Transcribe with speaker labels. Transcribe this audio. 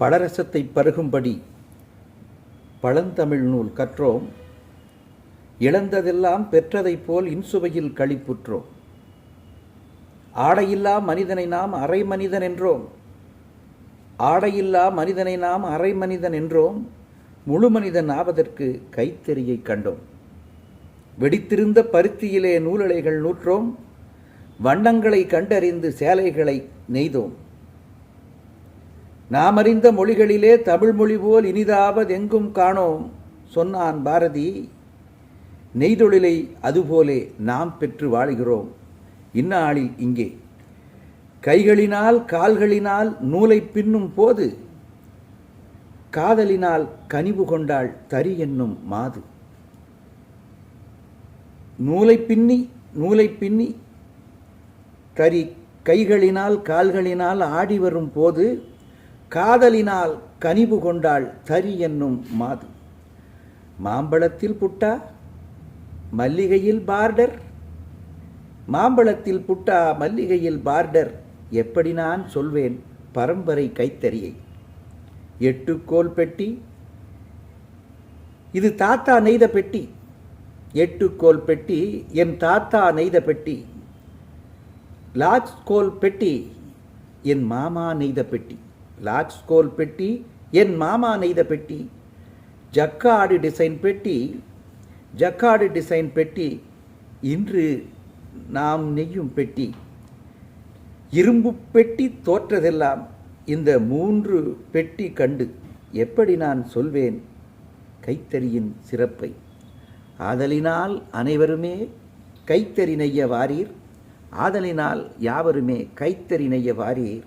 Speaker 1: பழரசத்தை பருகும்படி பழந்தமிழ் நூல் கற்றோம். இழந்ததெல்லாம் பெற்றதைப் போல் இன்சுவையில் கழிப்புற்றோம் ஆடையில்லா மனிதனை நாம் அரை மனிதன் என்றோம். ஆடையில்லா மனிதனை நாம் அரை மனிதன் என்றோம். முழு மனிதன் ஆவதற்கு கைத்தறியை கண்டோம். வெடித்திருந்த பருத்தியிலே நூலிழைகள் நூற்றோம். வண்ணங்களை கண்டறிந்து சேலைகளை நெய்தோம். நாம் அறிந்த மொழிகளிலே தமிழ் மொழி போல் இனிதாவதெங்கும் காணோம் சொன்னான் பாரதி. நெய்தொழிலை அதுபோலே நாம் பெற்று வாழுகிறோம். இந்நாளில் இங்கே. கைகளினால் கால்களினால் நூலை பின்னும் போது காதலினால் கனிவு கொண்டாள் தரி என்னும் மாது. நூலை பின்னி நூலை பின்னி தரி கைகளினால் கால்களினால் ஆடி வரும் போது காதலினால் கனிவு கொண்டாள் தரி என்னும் மாது. மாம்பழத்தில் புட்டா மல்லிகையில் பார்டர். மாம்பழத்தில் புட்டா மல்லிகையில் பார்டர் எப்படி நான் சொல்வேன் பரம்பரை கைத்தறியை. எட்டுக்கோல் பெட்டி. இது தாத்தா நெய்த பெட்டி. எட்டுக்கோல் பெட்டி என் தாத்தா நெய்த பெட்டி. லாஜ் கோல் பெட்டி என் மாமா நெய்த பெட்டி. லாக்ஸ்கோல் பெட்டி என் மாமா நெய்த பெட்டி ஜக்காடு டிசைன் பெட்டி ஜக்காடு டிசைன் பெட்டி இன்று நாம் நெய்யும் பெட்டி. இரும்பு பெட்டி தோற்றதெல்லாம் இந்த மூன்று பெட்டி கண்டு எப்படி நான் சொல்வேன்? கைத்தறியின் சிறப்பை. ஆதலினால் அனைவருமே கைத்தறி நெய்ய வாரீர். ஆதலினால் யாவருமே கைத்தறி நெய்ய வாரீர்.